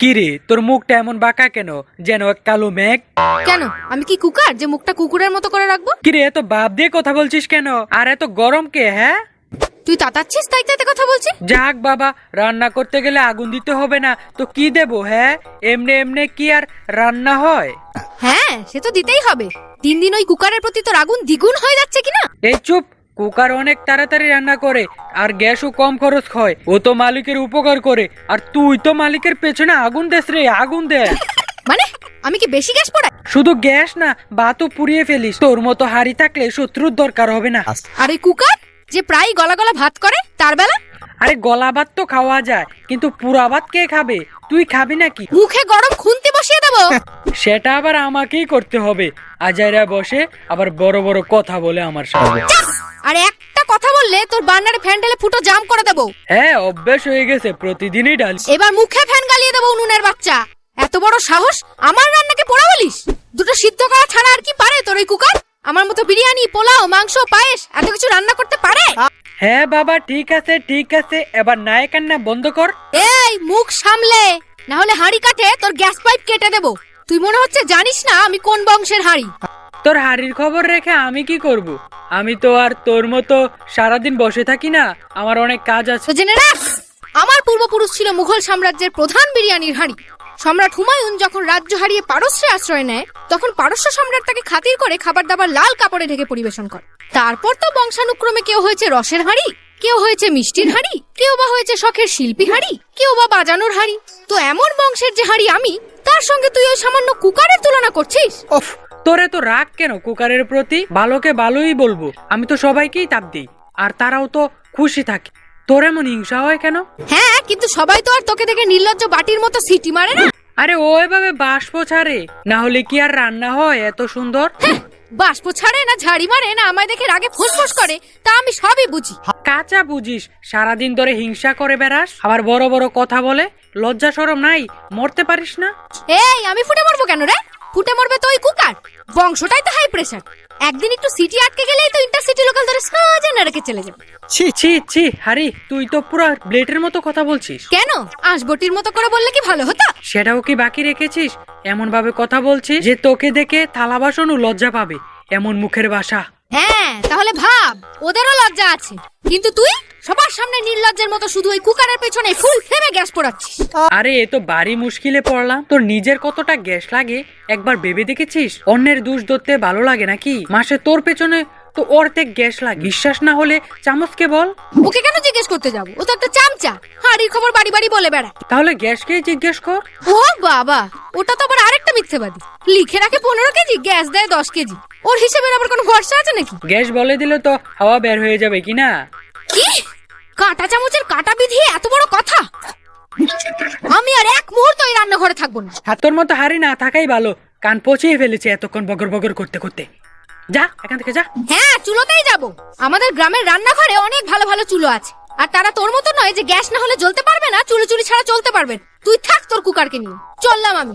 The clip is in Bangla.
কিরে তোর মুখটা এমন বাঁকা কেন? যেন এক কালো মেঘ। কেন? আমি কি কুকার? যে মুখটা কুকুরের মতো করে রাখব? কিরে এত বাপ দিয়ে কথা বলছিস কেন? আর এত গরম কে হ্যাঁ? তুই তাতাচ্ছিস তাই তাতে কথা বলছি? যাক বাবা রান্না করতে গেলে আগুন দিতে হবে না। তো কি দেবো হ্যাঁ? এমনি এমনি কি আর রান্না হয়? হ্যাঁ সে তো দিতেই হবে। দিন দিন ওই কুকারের প্রতি তোর আগুন দ্বিগুণ হয়ে যাচ্ছে কিনা? এই চুপ কুকার অনেক তাড়াতাড়ি রান্না করে আর গ্যাসও কম খরচ হয়। ও তো মালিকের উপকার করে আর তুই তো মালিকের পেছনে আগুন দেস রে আগুন দে। মানে? আমি কি বেশি গ্যাস পোড়াই? শুধু গ্যাস না ভাতও পুড়িয়ে ফেলিস। তোর মতো হাড়ি থাকলে শত্রুর দরকার হবে না। আর এই কুকার যে প্রায় গলা গলা ভাত করে তার বেলা? আরে গলা ভাত তো খাওয়া যায় কিন্তু পুরা ভাত কে খাবে? তুই খাবি নাকি? মুখে গরম খুন্তি বসিয়ে দেবো। সেটা আবার আমাকেই করতে হবে। আজাইরা বসে আবার বড় বড় কথা বলে আমার সাথে। আর একটা কথা বললে তোর বান্নারে ফ্যান ঢেলে ফুটো জাম করে দেবো। হ্যাঁ অভ্যাস হয়ে গেছে প্রতিদিনই ডাল। এবার মুখে ফ্যান গালিয়ে দেবো উনুনের বাচ্চা। এত বড় সাহস আমার রান্নাকে পোড়া বলিস? দুটো সিদ্ধ করা ছাড়া আর কি পারে তোর ওই কুকার? আমার মতো বিরিয়ানি পোলাও মাংস পায়েস এত কিছু রান্না করতে পারে? হ্যাঁ বাবা ঠিক আছে ঠিক আছে। এবার নায় কান্না বন্ধ কর। এই মুখ সামলে। না হলে হাঁড়ি কাটে তোর গ্যাস পাইপ কেটে দেবো। তুই মনে হচ্ছে জানিস না আমি কোন বংশের হাঁড়ি। তোর হাড়ির খবর রেখে আমি কি করব? আমি তো আর তোর মতো সারাদিন বসে থাকি না। আমার অনেক কাজ আছে। জেনে রাখ আমার পূর্বপুরুষ ছিল মুঘল সাম্রাজ্যের প্রধান বিরিয়ানির হাঁড়ি। সম্রাট হুমায়ুন যখন রাজ্য হারিয়ে পারস্যে আশ্রয় নেয়, তখন পারস্য সম্রাট তাকে খাতির করে খাবার দাবার লাল কাপড়ে ঢেকে পরিবেশন করে। তারপর তো বংশানুক্রমে কেউ হয়েছে রসের হাঁড়ি, কেউ হয়েছে মিষ্টির হাঁড়ি, কেউ বা হয়েছে শখের শিল্পী হাঁড়ি, কেউ বা বাজানোর হাঁড়ি। তো এমন বংশের যে হাঁড়ি আমি, তার সঙ্গে তুই ওই সামান্য কুকারের তুলনা করছিস? ওফ তোরে তো রাগ কেন কুকারের প্রতি? ভালোকে ভালোই বলব। আমি তো সবাইকেই তাপ দিই, আর তারাও তো খুশি থাকে। তোর এমন হিংসা হয় কেন? হ্যাঁ কিন্তু সবাই তো আর তোকে দেখে নির্লজ্জ বাটির মতো সিটি মারে না? আরে ও এভাবে বাষ্প ছাড়ে না হলে কি আর রান্না হয় এত সুন্দর? হ্যাঁ, বাষ্প ছাড়ে না ঝাড়ি মারে না আমায় দেখে রাগে ফুসফুস করে তা আমি সবই বুঝি। কাঁচা বুঝিস সারাদিন ধরে হিংসা করে বেড়াস আবার বড় বড় কথা বলে লজ্জা সরম নাই মরতে পারিস না? এই আমি ফুটে মরবো কেন রে? ফুটে মরবে তো ওই কুকার। বংশটাই তো হাই প্রেসার একদিন একটু সিটি আটকে গেলেই তো ইন্টারসিটি লোকাল ধরে সাজে না রেখে চলে যাবে। ছি ছি ছি হারি তুই তো পুরো ব্লেডের মতো কথা বলছিস। কেন? আঁশবটির মতো করে বললে কি ভালো হতো? সেটাও কি বাকি রেখেছিস? এমন ভাবে কথা বলছিস যে তোকে দেখে থালা বাসনও লজ্জা পাবে এমন মুখের ভাষা হ্যাঁ তাহলে ভাব ওদেরও লজ্জা আছে। কিন্তু তুই? সবার সামনে নির্লজ্জের মতো শুধু ওই কুকারের পেছনে ফুল ফেমে গ্যাস পোড়াচ্ছিস। আরে এ তো বাড়ি মুশকিলে পড়লাম। তোর নিজের কতটা গ্যাস লাগে? একবার ভেবে দেখেছিস? অন্যের দোষ ধরতে ভালো লাগে নাকি? মাসে তোর পেছনে তো অর্ধেক গ্যাস লাগে। বিশ্বাস না হলে চামচকে বল। ওকে কেন জিজ্ঞেস করতে যাব? ও তো একটা চামচা। হাড়ির খবর বাড়ি বাড়ি বলে বেড়া তাহলে গ্যাসকেই জিজ্ঞেস কর। ও বাবা ওটা তো আবার আরেকটা মিথ্যেবাদী। লিখে রাখে পনেরো কেজি গ্যাস দেয় দশ কেজি। ওর হিসেবের আবার কোনো ভরসা আছে নাকি? গ্যাস বলে দিলে তো হাওয়া বের হয়ে যাবে কি না কি? কাঁটা চামচের কাঁটা বিধিয়ে এত বড় কথা? আমি আর এক মুহূর্ত এই রান্নাঘরে থাকব না। তোর মতো হাড়ি না থাকাই ভালো। কান পচিয়ে ফেলেছে এতক্ষণ বগর বগর করতে করতে। যা এখান থেকে যা। হ্যাঁ চুলোতেই যাব। আমাদের গ্রামের রান্নাঘরে অনেক ভালো ভালো চুলো আছে। আর তারা তোর মতো নয় যে গ্যাস না হলে জ্বলতে পারবে না চুলো চুরি ছাড়া চলতে পারবে। তুই থাক তোর কুকারকে নিয়ে। চললাম আমি।